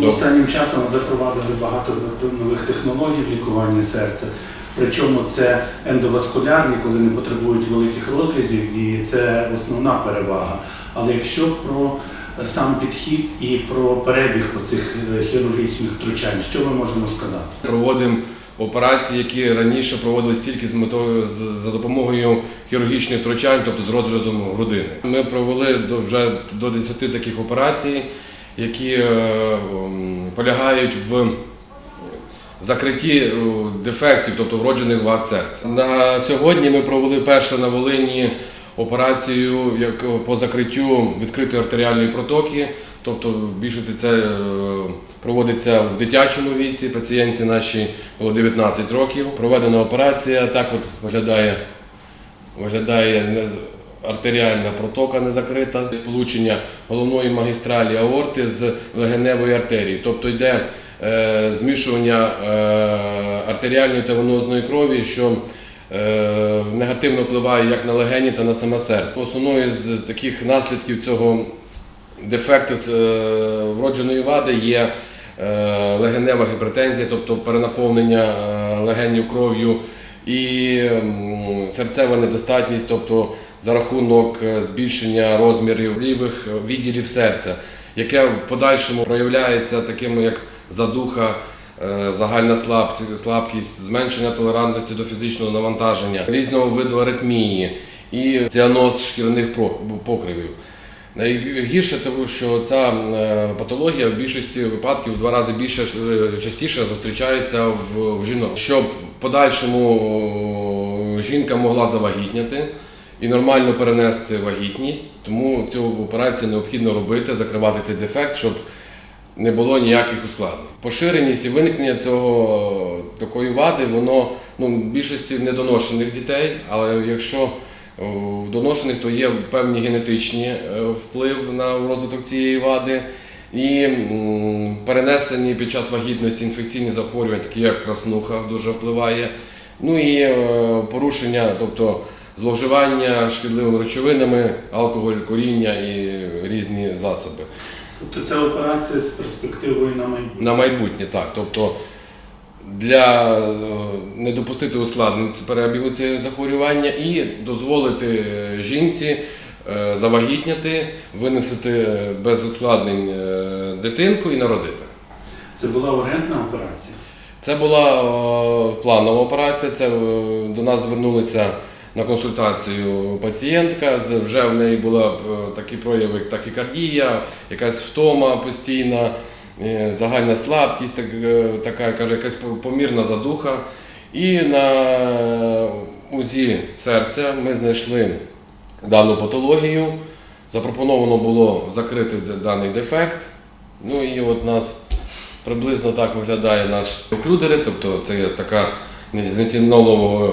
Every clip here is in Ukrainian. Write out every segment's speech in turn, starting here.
Останнім часом запровадили багато нових технологій в лікуванні серця. Причому це ендоваскулярні, коли не потребують великих розрізів, і це основна перевага. Але якщо про сам підхід і про перебіг оцих е, хірургічних втручань, що ми можемо сказати? Проводимо операції, які раніше проводились тільки з метою з- за допомогою хірургічних втручань, тобто з розрізом грудини. Ми провели до вже до 10 таких операцій, які е, полягають в закритті е, дефектів, тобто вроджених вад серця. На сьогодні ми провели перше на Волині операцію по закриттю відкритої артеріальної протоки. Тобто в більшості це е, проводиться в дитячому віці. Пацієнтці нашій було 19 років. Проведена операція. Так от виглядає, виглядає артеріальна протока не закрита, сполучення головної магістралі аорти з легеневою артерією. Тобто йде е, змішування е, артеріальної та венозної крові, що е, негативно впливає як на легені та на саме серце. Основною з таких наслідків цього дефекту вродженої вади є легенева гіпертензія, тобто перенаповнення легенів кров'ю і серцева недостатність, тобто за рахунок е, збільшення розмірів лівих відділів серця, яке в подальшому проявляється такими як задуха. е, Загальна слабкість, зменшення толерантності до фізичного навантаження, різного виду аритмії і ціаноз шкіряних про- покривів. Найгірше тому, що ця е, патологія в більшості випадків в два рази більше е, частіше зустрічається в, жінок. Щоб в подальшому е, жінка могла завагітняти і нормально перенести вагітність, тому цю операцію необхідно робити, закривати цей дефект, щоб не було ніяких ускладнень. Поширеність і виникнення цього такої вади, воно ну, в більшості недоношених дітей, але якщо в доношених, то є певні генетичні е, вплив на розвиток цієї вади. І перенесені під час вагітності інфекційні захворювання, такі як краснуха, дуже впливає. Ну і е, порушення, тобто зловживання шкідливими речовинами, алкоголь, куріння і різні засоби. Тобто це операція з перспективою на майбутнє. На майбутнє, так. Тобто для е, не допустити ускладнень перебігу цього захворювання і дозволити е, жінці е, завагітняти, винесити без ускладнень дитинку і народити. Це була ургентна операція. Це була планова операція. Це до нас звернулися на консультацію пацієнтка. Вже в неї були такі прояви, як тахікардія, якась втома постійна, е, загальна слабкість, е, така каже, якась помірна задуха. І на УЗІ серця ми знайшли дану патологію. Запропоновано було закрити даний дефект. Ну і от нас Приблизно так виглядає наш оклюдери, тобто це є така не- з нетінолового е,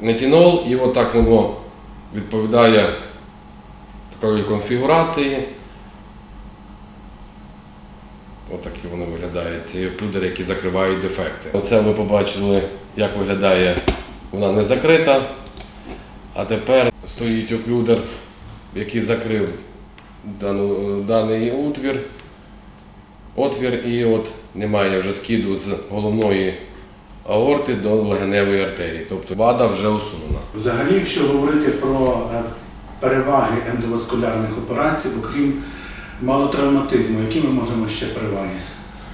нетінол, і отак воно відповідає такої конфігурації. Отакі вони виглядають, ці оклюдери, які закривають дефекти. Оце ви побачили, як виглядає вона не закрита. А тепер стоїть оклюдер, який закрив дану, даний утвір отвір, і от немає вже скиду з головної аорти до легеневої артерії. Тобто вада вже усунена. Взагалі, якщо говорити про е, переваги ендоваскулярних операцій, окрім малотравматизму, які ми можемо ще переваги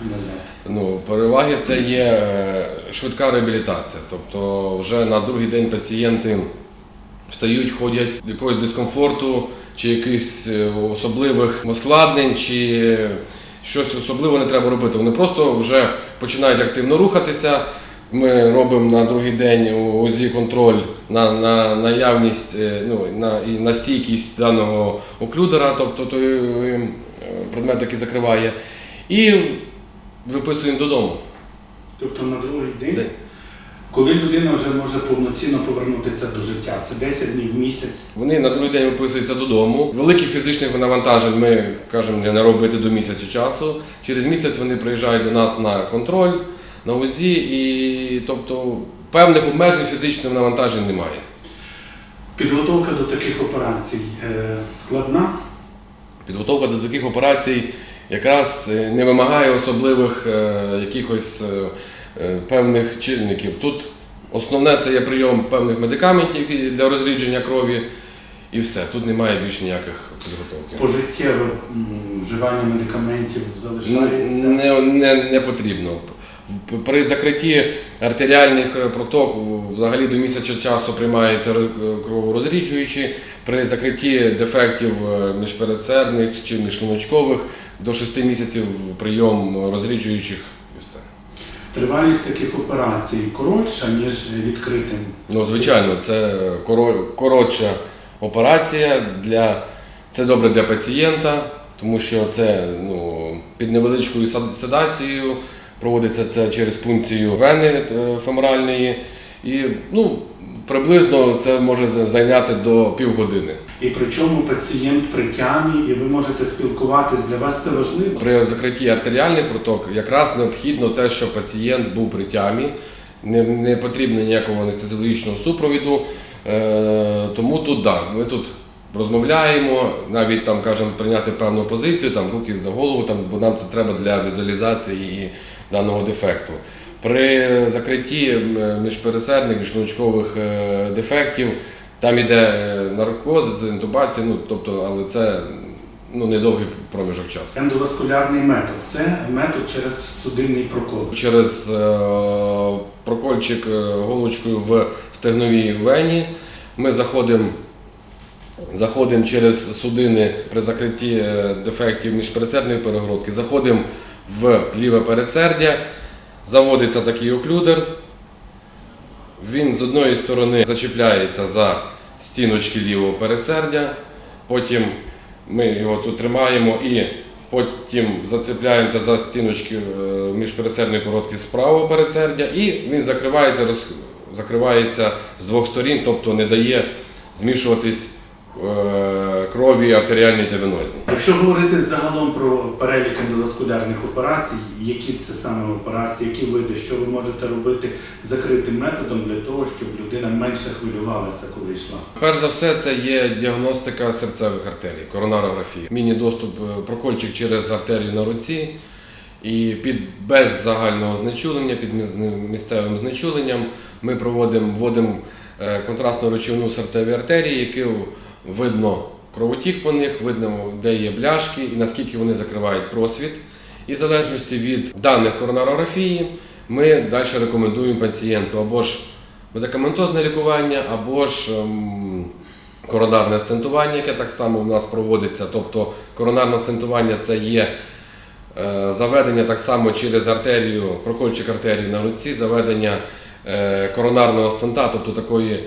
назвати? Ну, переваги це є е, швидка реабілітація. Тобто вже на другий день пацієнти встають, ходять якогось дискомфорту, чи якихось е, особливих ускладнень, чи щось особливо не треба робити. Вони просто вже починають активно рухатися. Ми робимо на другий день УЗІ контроль на, на наявність, е, ну, на, і на стійкість даного оклюдера, тобто той е, предмет, який закриває, і виписуємо додому. Тобто на другий день, День. коли людина вже може повноцінно повернутися до життя, це 10 днів в місяць. Вони на другий день виписуються додому. Великих фізичних навантажень ми кажемо не робити до місяця часу. Через місяць вони приїжджають до нас на контроль, на УЗІ, і тобто певних обмежень фізичних навантажень немає. Підготовка до таких операцій е, складна. Підготовка до таких операцій якраз е, не вимагає особливих е, якихось певних чинників. Тут основне це є прийом певних медикаментів для розрідження крові, і все. Тут немає більш ніяких підготовки. Пожиттєве вживання медикаментів залишається. Не, не, не потрібно. При закритті артеріальних е, проток взагалі до місяця часу приймається роз- кроворозріджуючі. При закритті дефектів е, міжпередсердних чи міжшлуночкових до 6 місяців прийом розріджуючих і все. Тривалість таких операцій коротша, ніж відкритим. Ну, звичайно, це коротша операція. Для, це добре для пацієнта, тому що це ну, під невеличкою седацією проводиться це через пункцію вени е, феморальної. І ну, приблизно це може зайняти до півгодини. І причому пацієнт при тямі, і ви можете спілкуватись. Для вас це важливо. При закритті артеріальний проток якраз необхідно те, щоб пацієнт був при тямі, не, не потрібно ніякого анестезіологічного супровіду. Е, тому тут да, ми тут розмовляємо, навіть там кажемо прийняти певну позицію, там руки за голову, там, бо нам це треба для візуалізації даного дефекту. При закритті міжпересердних, міжшлуночкових е, дефектів там іде е, наркоз, інтубація, ну тобто, але це ну, недовгий проміжок часу. Ендоваскулярний метод це метод через судинний прокол. Через е, прокольчик голочкою в стегновій вені ми заходимо. Заходимо через судини при закритті дефектів міжпересердної перегородки, заходимо в ліве передсердя, заводиться такий оклюдер. Він з одної сторони зачіпляється за стіночки лівого передсердя, потім ми його тут тримаємо і потім зацепляємося за стіночки е, міжпересердної перегородки з правого передсердя, і він закривається, роз, закривається з двох сторін, тобто не дає змішуватись крові артеріальній та венозні. Якщо говорити загалом про перелік ендоваскулярних операцій, які це саме операції, які види, що ви можете робити закритим методом для того, щоб людина менше хвилювалася, коли йшла. Перш за все, це є діагностика серцевих артерій, коронарографія. Міні-доступ, е, прокольчик через артерію на руці. І під без загального знечулення, під місцевим знечуленням ми проводимо, вводимо е, контрастну речовину серцеві артерії, які видно кровотік по них, видно, де є бляшки і наскільки вони закривають просвіт. І в залежності від даних коронарографії ми далі рекомендуємо пацієнту або ж медикаментозне лікування, або ж ем, коронарне стентування, яке так само у нас проводиться. Тобто коронарне стентування це є е, заведення так само через артерію, прокольчик артерії на руці, заведення е, коронарного стента, тобто такої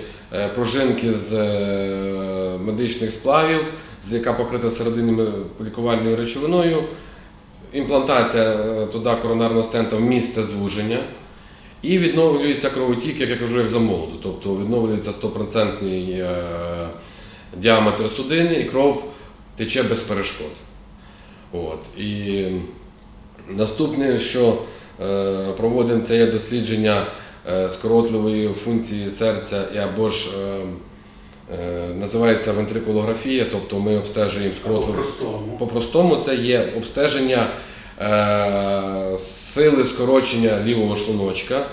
пружинки з е, медичних сплавів, яка покрита серединною лікувальною речовиною. Імплантація е, туди коронарного стента в місце звуження. І відновлюється кровотік, як я кажу, як за молоду. Тобто відновлюється 100% е, діаметр судини і кров тече без перешкод. От. І наступне, що е, проводимо, це є дослідження е, скоротливої функції серця і або ж е, е, називається вентрикулографія, тобто ми обстежуємо скоротливу По-простому. по-простому це є обстеження е, сили скорочення лівого шлуночка,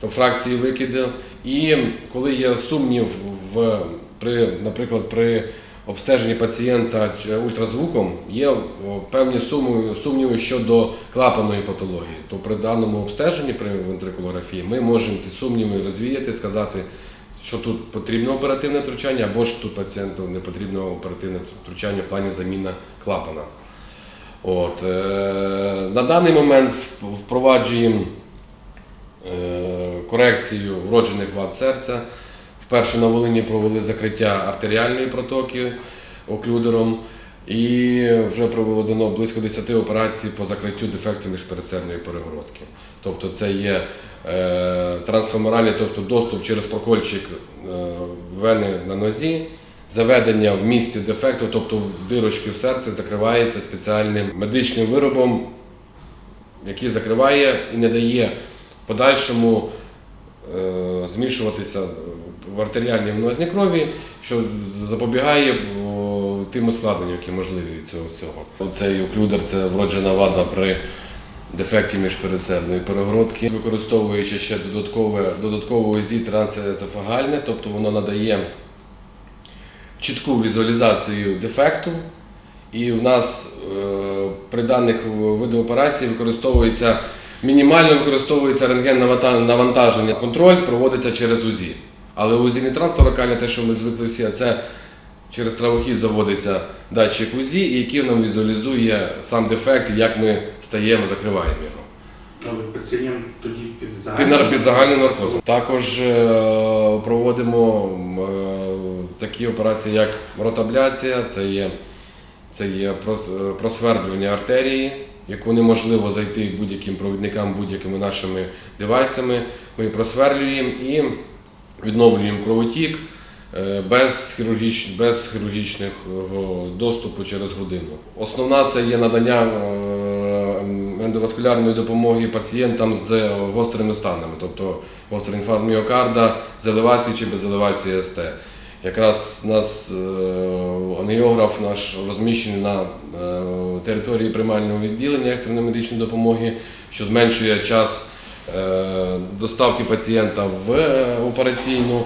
то фракції викиду. І коли є сумнів в, при, наприклад, при обстеженні пацієнта ультразвуком, є певні сумніви, щодо клапаної патології. То при даному обстеженні, при вентрикулографії, ми можемо ті сумніви розвіяти, сказати, що тут потрібно оперативне втручання, або ж тут пацієнту не потрібно оперативне втручання в плані заміна клапана. От, е, на даний момент впроваджуємо е, корекцію вроджених вад серця. Вперше на Волині провели закриття артеріальної протоки оклюдером і вже проведено близько 10 операцій по закриттю дефектів міжпересердної перегородки. Тобто це є е, трансфеморальний, тобто доступ через прокольчик е, вени на нозі, заведення в місці дефекту, тобто в дирочки в серці закривається спеціальним медичним виробом, який закриває і не дає подальшому е, змішуватися в артеріальній внозні крові, що запобігає тим ускладненням, які можливі від цього всього. Цей оклюдер це вроджена вада при дефекті міжпередсердної перегородки, використовуючи ще додаткове додаткове УЗІ трансезофагальне, тобто воно надає чітку візуалізацію дефекту. І в нас е, при даних видах операцій використовується мінімально використовується рентген навантаження. Контроль проводиться через УЗІ. Але УЗІ не трансторакальне, те, що ми звикли всі, а це через травохід заводиться датчик УЗІ, який нам візуалізує сам дефект, як ми стаємо, закриваємо його. Але пацієнт тоді під Під, загальним нар- під загальним наркозом. Також е, проводимо е, такі операції, як ротабляція, це є, це є е, просвердлювання артерії, яку неможливо зайти будь-яким провідникам, будь-якими нашими девайсами. Ми просверлюємо і відновлюємо кровотік е, без, хірургіч, без хірургічного доступу через грудину. Основна це є надання е, ендоваскулярної допомоги пацієнтам з гострими станами, тобто гострий інфаркт міокарда з елевацією чи без елевації СТ. Якраз нас е, ангіограф наш розміщений на е, території приймального відділення екстреної медичної допомоги, що зменшує час е, доставки пацієнта в е, операційну.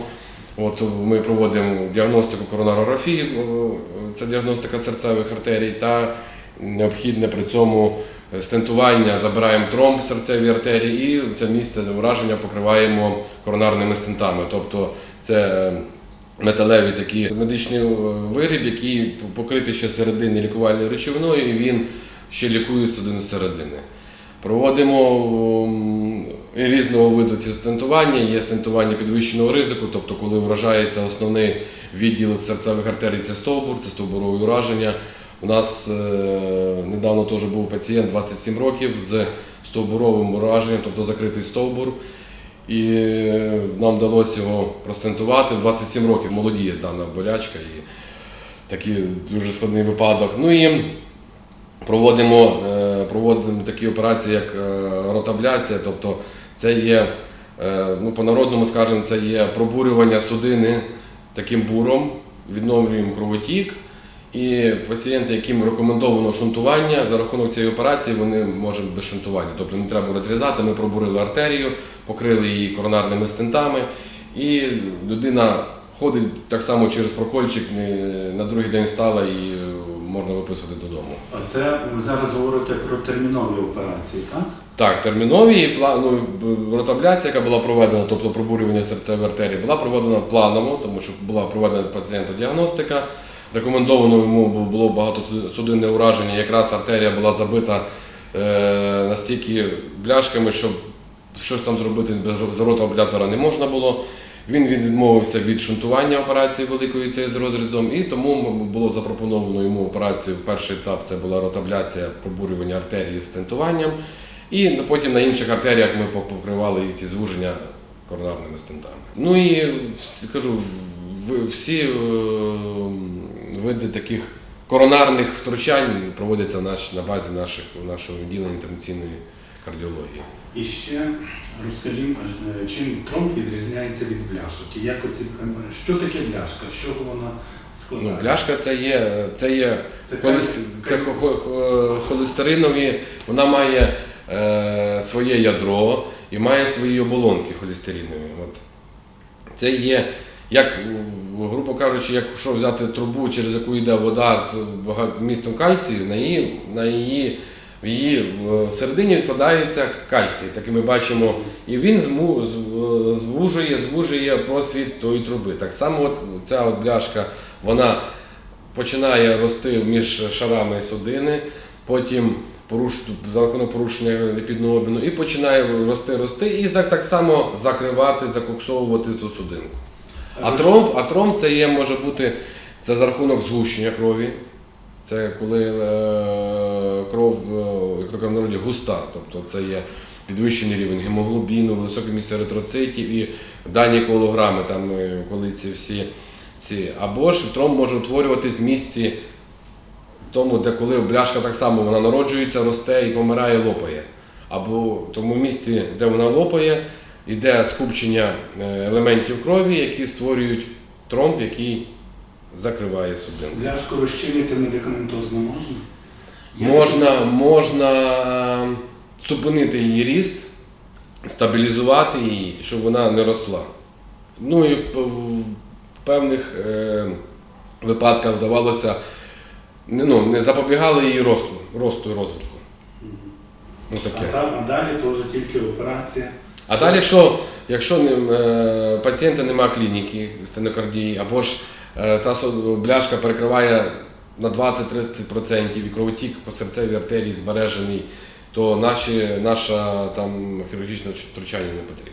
От ми проводимо діагностику коронарографії, е, це діагностика серцевих артерій, та необхідне при цьому стентування, забираємо тромб в серцевій артерії і це місце ураження покриваємо коронарними стентами. Тобто це металевий такий медичний е, виріб, який покритий ще середини лікувальною речовиною, і він ще лікує судину зсередини. Проводимо різного виду ці стентування. Є стентування підвищеного ризику, тобто коли вражається основний відділ серцевих артерій, це стовбур, це стовбурове ураження. У нас е, недавно теж був пацієнт 27 років з стовбуровим ураженням, тобто закритий стовбур. І е, нам вдалося його простентувати. В 27 років молодіє дана болячка і такий дуже складний випадок. Ну і проводимо, е, проводимо такі операції, як е, ротабляція, тобто це є, е, ну, по-народному скажемо, це є пробурювання судини таким буром, відновлюємо кровотік. І пацієнти, яким рекомендовано шунтування, за рахунок цієї операції вони можуть без шунтування. Тобто не треба розрізати, ми пробурили артерію, покрили її коронарними стентами, і людина ходить так само через прокольчик, на другий день встала і можна виписувати додому. А це ви зараз говорите про термінові операції, так? Так, термінові і пла- ну, ротабляція, яка була проведена, тобто пробурювання серцевої артерії, була проведена планово, тому що була проведена пацієнту діагностика. Рекомендовано йому бу- було багатосудинне ураження, якраз артерія була забита е, настільки бляшками, що щось там зробити без ротаблятора не можна було. Він відмовився від шунтування операції великої цієї з розрізом, і тому було запропоновано йому операцію. Перший етап це була ротабляція, пробурювання артерії з стентуванням. І потім на інших артеріях ми покривали і ті звуження коронарними стентами. Ну і кажу, всі е, види таких коронарних втручань проводяться на базі наших, нашого відділення інтервенційної кардіології. І ще розкажімо, е, чим тромб відрізняється від бляшок? І як оці, е, що таке бляшка? З чого вона Ну, бляшка це є, це є Це холест- це холестеринові, вона має е, своє ядро і має свої оболонки холестеринові. От. Це є, як, грубо кажучи, якщо взяти трубу, через яку йде вода з містом кальцію, на її, на її, в її середині відкладається кальцій. Так і ми бачимо, і він звужує, звужує просвіт тої труби. Так само от ця от бляшка, вона починає рости між шарами судини, потім за рахунок порушення ліпідного обміну, і починає рости, рости, і так само закривати, закоксовувати ту судинку. А тромб, а тромб це є, може бути це за рахунок згущення крові. Це коли е, кров, е, як то кажуть народі, густа, тобто це є підвищений рівень гемоглобіну, високе місце еритроцитів і дані колограми, там, е, коли ці всі ці. Або ж тромб може утворюватись в місці тому, де коли бляшка так само вона народжується, росте і помирає, лопає. Або тому місці, де вона лопає, йде скупчення елементів крові, які створюють тромб, який закриває судину. Бляшку розчинити медикаментозно можна? Можна, можна зупинити її ріст, стабілізувати її, щоб вона не росла. Ну і в, певних е, випадках вдавалося, не, ну, не запобігали її росту, росту і розвитку. Ну, А, там, а далі то вже тільки операція. А далі, якщо, якщо не, е, пацієнта немає клініки стенокардії, або ж та со- бляшка перекриває на 20-30% і кровотік по серцевій артерії збережений, то наші, наша там хірургічне втручання не потрібно.